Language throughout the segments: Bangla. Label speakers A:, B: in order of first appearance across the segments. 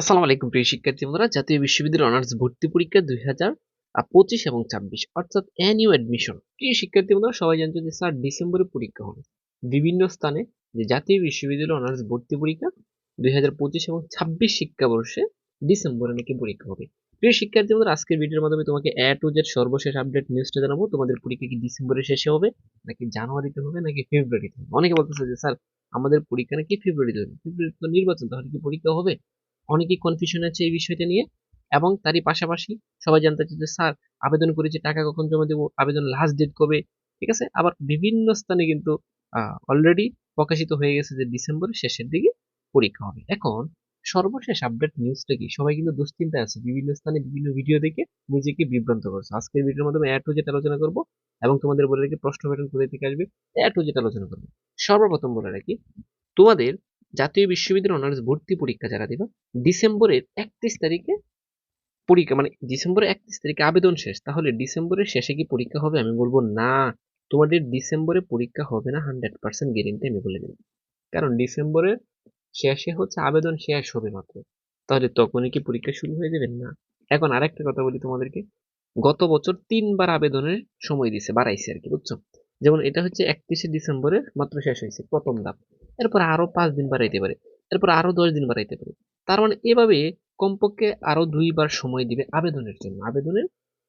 A: আসসালামু আলাইকুম প্রিয় শিক্ষার্থী বন্ধুরা, জাতীয় বিশ্ববিদ্যালয় অনার্স ভর্তি পরীক্ষা দুই হাজার পঁচিশ এবং ছাব্বিশ, অর্থাৎ অ্যানিউ অ্যাডমিশন প্রিয় শিক্ষার্থী বন্ধুরা, সবাই জানতো যে স্যার ডিসেম্বরে পরীক্ষা হবে। বিভিন্ন স্থানে যে জাতীয় বিশ্ববিদ্যালয় অনার্স ভর্তি পরীক্ষা দুই হাজার পঁচিশ এবং ছাব্বিশ শিক্ষাবর্ষে ডিসেম্বরে নাকি পরীক্ষা হবে। প্রিয় শিক্ষার্থী বন্ধুরা, আজকের ভিডিওর মাধ্যমে তোমাকে এ টু জেড সর্বশেষ আপডেট নিউজটা জানাব। তোমাদের পরীক্ষা কি ডিসেম্বরের শেষে হবে, নাকি জানুয়ারিতে হবে, নাকি ফেব্রুয়ারিতে হবে? অনেকে বলতেছে যে স্যার, আমাদের পরীক্ষা নাকি ফেব্রুয়ারিতে হবে। ফেব্রুয়ারিতে তো নির্বাচন, তাহলে কি পরীক্ষা হবে? অনেকেই কনফিউশন আছে এই বিষয়টা নিয়ে এবং তারই পাশাপাশি সবাই জানতে চাচ্ছে যে, স্যার, আবেদন করেছি, টাকা কখন জমা দেবো? আবেদন লাস্ট ডেট কবে? ঠিক আছে? আবার বিভিন্ন স্থানে কিন্তু অলরেডি প্রকাশিত হয়ে গেছে যে, ডিসেম্বরের শেষের দিকে পরীক্ষা হবে। এখন সর্বশেষ আপডেট নিউজটা কি? সবাই কিন্তু দুশ্চিন্তায় আছে। বিভিন্ন স্থানে বিভিন্ন ভিডিও দেখে নিজেকে বিভ্রান্ত করছে। আজকের ভিডিওর মাধ্যমে অ্যাড টু যেটা আলোচনা করব এবং তোমাদের বলে রাখি, প্রশ্ন প্যাটার্ন কোথায় থেকে আসবে? অ্যাড টু যেটা আলোচনা করব। সর্বপ্রথম বলে রাখি, তোমাদের জাতীয় বিশ্ববিদ্যালয় অনার্স ভর্তি পরীক্ষা যারা দিবা, ডিসেম্বরের একত্রিশ তারিখে পরীক্ষা মানে ডিসেম্বরের একত্রিশ তারিখে আবেদন শেষ, তাহলে ডিসেম্বরের শেষে কি পরীক্ষা হবে? আমি বলব না। তোমাদের ডিসেম্বরে পরীক্ষা হবে না হান্ড্রেড পার্সেন্ট গ্যারেন্টি আমি বলে দিলাম কারণ ডিসেম্বরের শেষে হচ্ছে আবেদন শেষ হবে মাত্র। তাহলে তখনই কি পরীক্ষা শুরু হয়ে যাবে? না। এখন আরেকটা কথা বলি তোমাদেরকে। গত বছর তিনবার আবেদনের সময় দিছে, বাড়াইছে আর কি, বুঝছ? যেমন এটা হচ্ছে একত্রিশে ডিসেম্বরে মাত্র শেষ হয়েছে, প্রথম ধাপ। এরপর আরও পাঁচ দিন বাড়াইতে পারে, এরপর আরও দশ দিন বাড়াইতে পারে। তার মানে এভাবে কমপক্ষে আরও দুইবার সময় দিবে আবেদনের জন্য। আবেদনের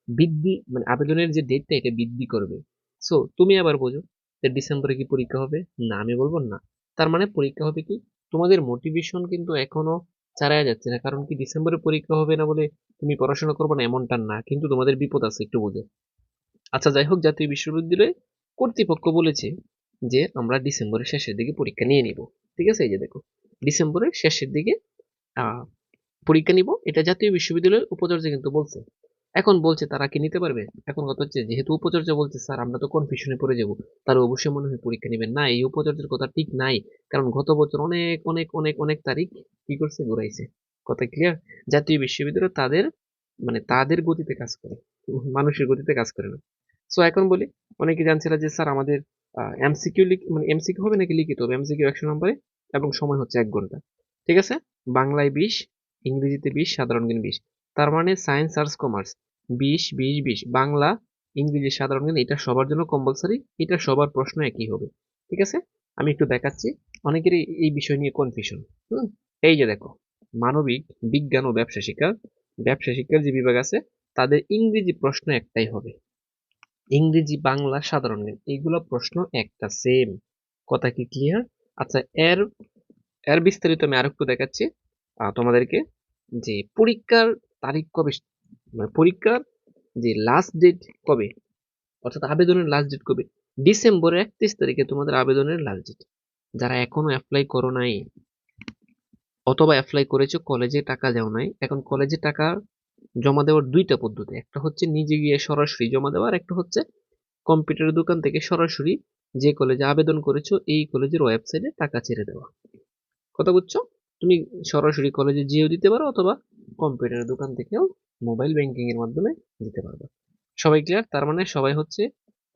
A: বৃদ্ধি মানে আবেদনের যে ডেটটা এটা বৃদ্ধি করবে। সো তুমি আবার বোঝো যে ডিসেম্বরে কি পরীক্ষা হবে? না, আমি বলব না। তার মানে পরীক্ষা হবে কি? তোমাদের মোটিভেশন কিন্তু এখনও চারাই যাচ্ছে না। কারণ কি, ডিসেম্বরে পরীক্ষা হবে না বলে তুমি পড়াশোনা করবে না, এমনটা না। কিন্তু তোমাদের বিপদ আছে, একটু বুঝো। আচ্ছা যাই হোক, জাতীয় বিশ্ববিদ্যালয়ে কর্তৃপক্ষ বলেছে যে আমরা ডিসেম্বরের শেষের দিকে পরীক্ষা নিয়ে নিব। ঠিক আছে? এই যে দেখো ডিসেম্বরের শেষের দিকে পরীক্ষা নিব। এটা জাতীয় বিশ্ববিদ্যালয়ের উপাচার্য কিন্তু বলছে। এখন বলছে তারা কি নিতে পারবে? এখন কথা হচ্ছে যেহেতু উপাচার্য বলছে, স্যার, আমরা তো কনফিউশনে পড়ে যাব। তারা অবশ্যই মনে হয় পরীক্ষা নেবেন। না, এই উপাচার্যের কথা ঠিক নাই। কারণ গত বছর অনেক অনেক অনেক অনেক তারিখ কি করছে? ঘুরাইছে। কথা ক্লিয়ার জাতীয় বিশ্ববিদ্যালয় তাদের মানে তাদের গতিতে কাজ করে। মানুষের গতিতে কাজ করে না। সো এখন বলি, অনেকে জানছিল যে, স্যার, আমাদের এমসিকিউ লিখ মানে এমসিকিউ হবে নাকি লিখিত হবে? এমসিকিউ একশো নম্বরে এবং সময় হচ্ছে এক ঘণ্টা। ঠিক আছে? বাংলায় বিশ, ইংরেজিতে বিশ, সাধারণ জ্ঞান বিশ। তার মানে সায়েন্স আর্টস কমার্স বিশ বিশ বিশ। বাংলা, ইংরেজি, সাধারণ জ্ঞান এটা সবার জন্য কম্পালসারি এটা সবার প্রশ্ন একই হবে। ঠিক আছে? আমি একটু দেখাচ্ছি। অনেকেরই এই বিষয় নিয়ে কনফিউশন হুম? এই যে দেখো, মানবিক বিজ্ঞান ও ব্যবসা শিক্ষা। ব্যবসা শিক্ষার যে বিভাগ আছে, তাদের ইংরেজি প্রশ্ন একটাই হবে। ইংরেজি, বাংলা সাধারণ জ্ঞান, এইগুলো প্রশ্ন একটা সেম কথা কি ক্লিয়ার আচ্ছা এর এর বিস্তারিত আমি আরেকটু দেখাচ্ছি তোমাদেরকে যে পরীক্ষার তারিখ কবে মানে পরীক্ষার যে লাস্ট ডেট কবে, অর্থাৎ আবেদনের লাস্ট ডেট কবে, ডিসেম্বরের একত্রিশ তারিখে তোমাদের আবেদনের লাস্ট ডেট যারা এখনও অ্যাপ্লাই করো নাই, অথবা অ্যাপ্লাই করেছ কলেজে টাকা দেও নাই, এখন কলেজে টাকা জমা দেওয়ার দুইটা পদ্ধতি। একটা হচ্ছে নিজে গিয়ে সরাসরি জমা দেওয়া, আর একটা হচ্ছে কম্পিউটারের দোকান থেকে সরাসরি যে কলেজে আবেদন করেছ, এই কলেজের ওয়েবসাইটে টাকা ছেড়ে দেওয়া। কথা বুঝছ? তুমি সরাসরি কলেজে যেও দিতে পারো, অথবা কম্পিউটারের দোকান থেকেও মোবাইল ব্যাংকিং এর মাধ্যমে দিতে পারবে। সবাই ক্লিয়ার তার মানে সবাই হচ্ছে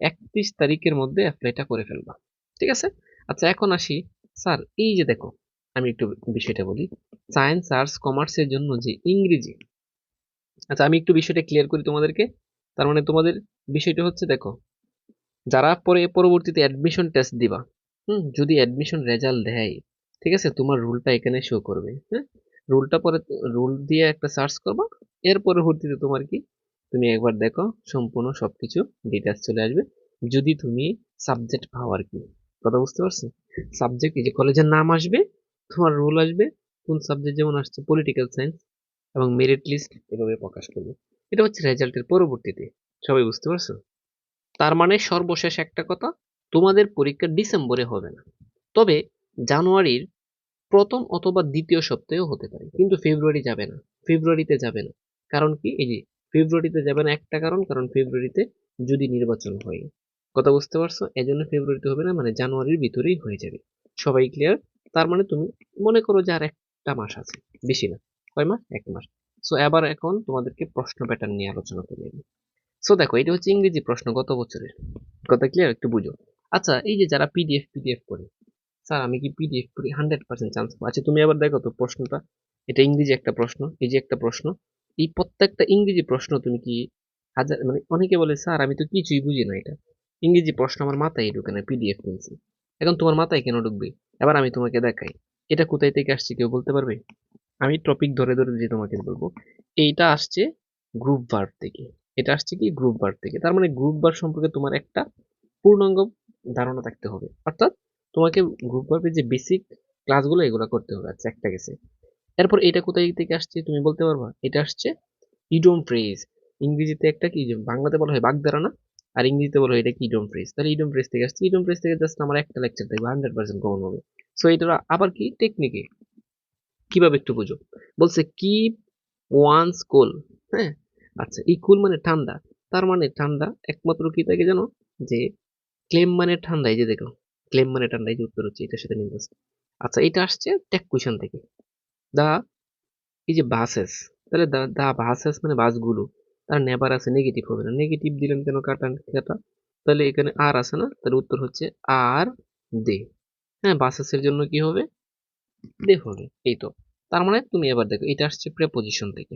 A: একত্রিশ তারিখের মধ্যে অ্যাপ্লাইটা করে ফেলবা। ঠিক আছে? আচ্ছা এখন আসি। স্যার, এই যে দেখো, আমি একটু বিষয়টা বলি। সায়েন্স আর্টস কমার্সের জন্য যে ইংরেজি আচ্ছা আমি একটু বিষয়টা ক্লিয়ার করি তোমাদেরকে। তার মানে তোমাদের বিষয়টা হচ্ছে, দেখো, যারা পরে, পরবর্তীতে অ্যাডমিশন টেস্ট দিবা, হুম, যদি অ্যাডমিশন রেজাল্ট দেয়, ঠিক আছে, তোমার রুলটা এখানে শো করবে হ্যাঁ? রুলটা পরে রুল দিয়ে একটা সার্চ করবা, এর পরবর্তীতে তোমার কি, তুমি একবার দেখো, সম্পূর্ণ সব কিছু ডিটেলস চলে আসবে। যদি তুমি সাবজেক্ট পাও আর কি, কথা বুঝতে পারছ? সাবজেক্ট যে কলেজের নাম আসবে, তোমার রুল আসবে, কোন সাবজেক্ট যেমন আসছে পলিটিক্যাল সায়েন্স এবং মেরিট লিস্ট এভাবে প্রকাশ করবে। এটা হচ্ছে রেজাল্টের পরবর্তীতে। সবাই বুঝতে পারছ? তার মানে সর্বশেষ একটা কথা, তোমাদের পরীক্ষা ডিসেম্বরে হবে না। তবে জানুয়ারির প্রথম অথবা দ্বিতীয় সপ্তাহেও হতে পারে, কিন্তু ফেব্রুয়ারি যাবে না। ফেব্রুয়ারিতে যাবে না। কারণ কি? এই যে ফেব্রুয়ারিতে যাবে না একটা কারণ কারণ ফেব্রুয়ারিতে যদি নির্বাচন হয়। কথা বুঝতে পারছ? এজন্য ফেব্রুয়ারিতে হবে না মানে জানুয়ারির ভিতরেই হয়ে যাবে। সবাই ক্লিয়ার তার মানে তুমি মনে করো যে আর একটা মাস আছে, বেশি না। কয় মাস? এক মাস। সো এবার এখন তোমাদেরকে প্রশ্ন প্যাটার্ন নিয়ে আলোচনা করি আমি। সো দেখো, এটা হচ্ছে ইংরেজি প্রশ্ন গত বছরের। কথা ক্লিয়ার একটু বুঝো। আচ্ছা এই যে যারা পিডিএফ পিডিএফ করে, স্যার, আমি কি পিডিএফ করি? হান্ড্রেড পার্সেন্ট চান্স আচ্ছা তুমি আবার দেখো তো প্রশ্নটা। এটা ইংরেজি একটা প্রশ্ন, এই যে একটা প্রশ্ন। এই প্রত্যেকটা ইংরেজি প্রশ্ন তুমি কি হাজার মানে অনেকে বলে, স্যার, আমি তো কিছুই বুঝি না এটা। ইংরেজি প্রশ্ন আমার মাথায় ঢুকে না পিডিএফ কিনছি। এখন তোমার মাথায় কেন ঢুকবে? এবার আমি তোমাকে দেখাই। এটা কোথায় থেকে আসছে, কেউ বলতে পারবে? আমি টপিক ধরে ধরে যে তোমাকে বলব, এইটা আসছে গ্রুপ ভার্ব থেকে। এটা আসছে কি গ্রুপ ভার্ব থেকে? তার মানে গ্রুপ ভার্ব সম্পর্কে তোমার একটা পূর্ণাঙ্গ ধারণা থাকতে হবে। অর্থাৎ তোমাকে গ্রুপ ভার্বের যে বেসিক ক্লাসগুলো এগুলো করতে হবে আচ্ছা একটা গেছে এরপর এটা কোথায় থেকে আসছে তুমি বলতে পারবা? এটা আসছে ইডোম ফ্রেজ ইংরেজিতে একটা কি বাংলাতে বলা হয় বাগধারণা, আর ইংরেজিতে বলা হয় এটা কি ইডোম ফ্রেজ তাহলে ইডোম ফ্রেজ থেকে আসছে। ইডোম ফ্রেজ থেকে জাস্ট আমার একটা লেকচার দেখবে হান্ড্রেড পার্সেন্ট কমন হবে। সো এটা আবার কি টেকনিকে কীভাবে একটু বুঝো? বলছে কিপ ওয়ান্স কুল হ্যাঁ? আচ্ছা এই কুল মানে ঠান্ডা। তার মানে ঠান্ডা একমাত্র কি থাকে জানো? যে ক্লেম মানে ঠান্ডা, এই যে দেখো ক্লেম মানে ঠান্ডা, এই যে উত্তর হচ্ছে, এটার সাথে মিল আছে আচ্ছা এটা আসছে টেক কুশন থেকে। দা, এই যে বাসেস তাহলে দা দা বাসেস মানে বাসগুলো, তার নেবার আছে নেগেটিভ হবে না। নেগেটিভ দিলেন কেন, কাটা কাটা? তাহলে এখানে আর আছে না, তাহলে উত্তর হচ্ছে আর দে হ্যাঁ বাসেসের জন্য কি হবে? দে হবে, এই তো। তার মানে তুমি এবার দেখো, এটা আসছে প্রেপোজিশন থেকে।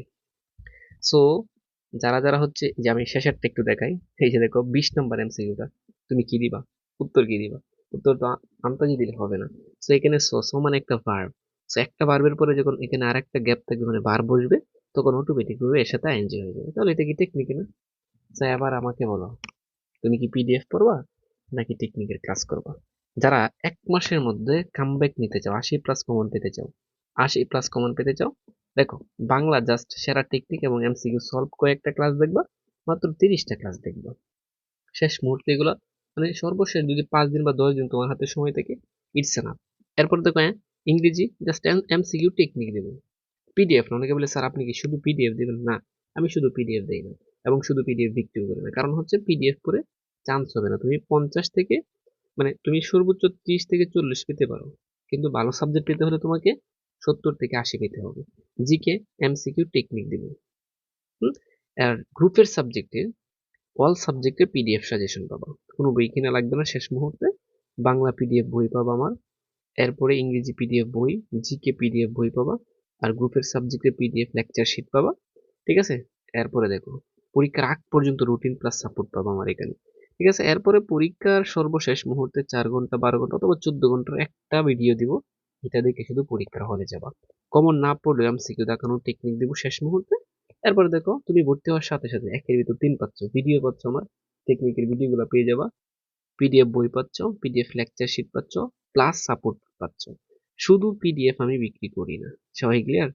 A: সো যারা যারা হচ্ছে, যে আমি শেষেরটা একটু দেখাই, এই যে দেখো, বিশ নম্বর এমসিকিউটা তুমি কি দিবা? উত্তর কি দিবা? উত্তর তো আন্তাজি দিলে হবে না। সো এখানে সো সো মানে একটা ভার্ব সো একটা ভার্বের পরে যখন এখানে আর একটা গ্যাপ থাকবে মানে বার বসবে, তখন অটোমেটিক ভাবে এর সাথে আইএনজি হয়ে যাবে। তাহলে এটা কি টেকনিক না? সো এবার আমাকে বলো, তুমি কি পিডিএফ পড়বা, নাকি টেকনিকের ক্লাস করবা? যারা এক মাসের মধ্যে কামব্যাক নিতে চাও, আশি প্লাস কমন পেতে চাও আশি প্লাস কমন পেতে চাও। দেখো, বাংলা জাস্ট সেরা টেকনিক এবং এমসিকিউ সলভ কয়েকটা ক্লাস দেখবা, মাত্র তিরিশটা ক্লাস দেখবা। শেষ মুহূর্তে এগুলো মানে সর্বশেষ যদি পাঁচ দিন বা দশ দিন তোমার হাতে সময় থেকে ইটস না এরপর দেখো হ্যাঁ ইংরেজি জাস্ট এমসিকিউ টেকনিক দেবেন পিডিএফ না, অনেকে বলে, স্যার, আপনি কি শুধু পিডিএফ দেবেন? না, আমি শুধু পিডিএফ দিই না এবং শুধু পিডিএফ বিক্রিও করি না। কারণ হচ্ছে পিডিএফ করে চান্স হবে না। তুমি পঞ্চাশ থেকে মানে তুমি সর্বোচ্চ ত্রিশ থেকে চল্লিশ পেতে পারো। কিন্তু ভালো সাবজেক্ট পেতে হলে তোমাকে সত্তর থেকে আশি পেতে হবে। জিকে এমসিকিউ টেকনিক দেবে। আর গ্রুপের সাবজেক্টে অল সাবজেক্টে পিডিএফ সাজেশন পাবা। কোনো বই কিনা লাগবে না শেষ মুহূর্তে। বাংলা পিডিএফ বই পাবা আমার। এরপরে ইংরেজি পিডিএফ বই জিকে পিডিএফ বই পাবা। আর গ্রুপের সাবজেক্টে পিডিএফ লেকচার শিট পাবা। ঠিক আছে? এরপরে দেখো, পরীক্ষার আগ পর্যন্ত রুটিন প্লাস সাপোর্ট পাবা আমার এখানে। ঠিক আছে? এরপরে পরীক্ষার সর্বশেষ মুহূর্তে চার ঘণ্টা, বারো ঘণ্টা অথবা চোদ্দ ঘণ্টার একটা ভিডিও দিব। দেখে শুধু পরীক্ষার হলে যাবা। কমন না পড়লে এমসিকিউ দেখানোর টেকনিক দিব শেষ মুহূর্তে। এরপরে দেখো, তুমি ভর্তি হওয়ার সাথে সাথে একের ভিতর তিন পাচ্ছ। ভিডিও পাচ্ছ আমার টেকনিকের ভিডিওগুলো পেয়ে যাবা। পিডিএফ বই পাচ্ছ পিডিএফ লেকচার শিট পাচ্ছ প্লাস সাপোর্ট পাচ্ছ। শুধু পিডিএফ আমি বিক্রি করি না। সবাই ক্লিয়ার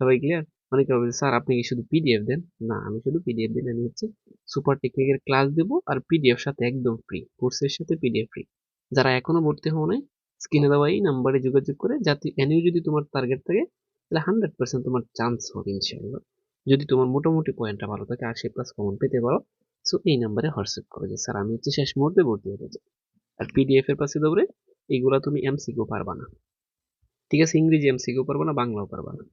A: সবাই ক্লিয়ার অনেকে স্যার, আপনি কি শুধু পিডিএফ দেন? না, আমি শুধু পিডিএফ দিন, আমি হচ্ছে সুপার টেকনিকের ক্লাস দেবো আর পিডিএফ সাথে একদম ফ্রি কোর্সের সাথে পিডিএফ ফ্রি যারা এখনও ভর্তি হও নাই স্ক্রিনে দেওয়া এই নাম্বারে যোগাযোগ করে যাতে এনেও যদি তোমার টার্গেট থাকে, তাহলে হান্ড্রেড পার্সেন্ট তোমার চান্স হবে ইনশাআল্লাহ। যদি তোমার মোটামুটি পয়েন্টটা ভালো থাকে, আশি প্লাস কমন পেতে পারো সো এই নাম্বারে হোয়াটসঅ্যাপ করো যে, স্যার, আমি হচ্ছে শেষ মুহূর্তে ভর্তি হতে চাই। আর পিডিএফ এর পাশে দৌড়ে এইগুলা তুমি এমসিকিউ পারবা না। ঠিক আছে, ইংরেজি এমসিকিউ পারবা না, বাংলাও পারবা না।